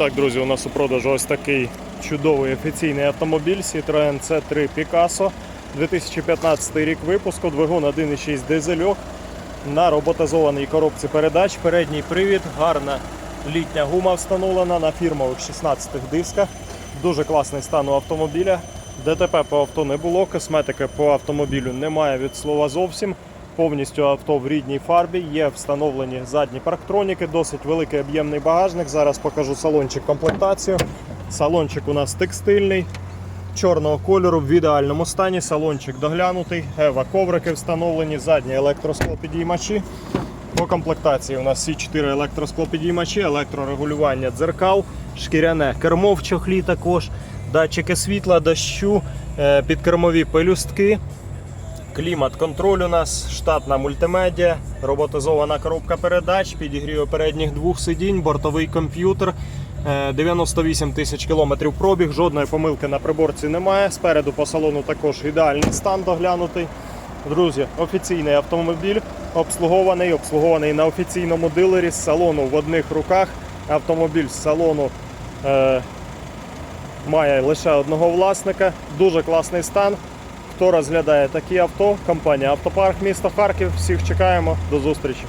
Так, друзі, у нас у продажу ось такий чудовий офіційний автомобіль Citroen C3 Picasso. 2015 рік випуску, двигун 1.6 дизельок на роботизованій коробці передач. Передній привід, гарна літня гума встановлена на фірмових 16 дисках. Дуже класний стан у автомобіля. ДТП по авто не було, косметики по автомобілю немає від слова зовсім. Повністю авто в рідній фарбі, є встановлені задні парктроніки, досить великий об'ємний багажник. Зараз покажу салончик комплектацію. Салончик у нас текстильний, чорного кольору в ідеальному стані. Салончик доглянутий, ева коврики встановлені, задні електросклопідіймачі. По комплектації у нас всі 4 електросклопідіймачі, електрорегулювання дзеркал, шкіряне кермо в чохлі також, датчики світла, дощу, е, підкермові пелюстки. Клімат контроль у нас, штатна мультимедіа, роботизована коробка передач, підігрів передніх двох сидінь, бортовий комп'ютер. е, 98 тисяч кілометрів пробіг, жодної помилки на приборці немає. Спереду по салону також ідеальний стан доглянутий. Друзі, офіційний автомобіль обслугований, обслугований на офіційному дилері з салону в одних руках. Автомобіль з салону е, має лише одного власника. Дуже класний стан. Хто розглядає такі авто, компанія Автопарк міста Харків. Всіх чекаємо. До зустрічі.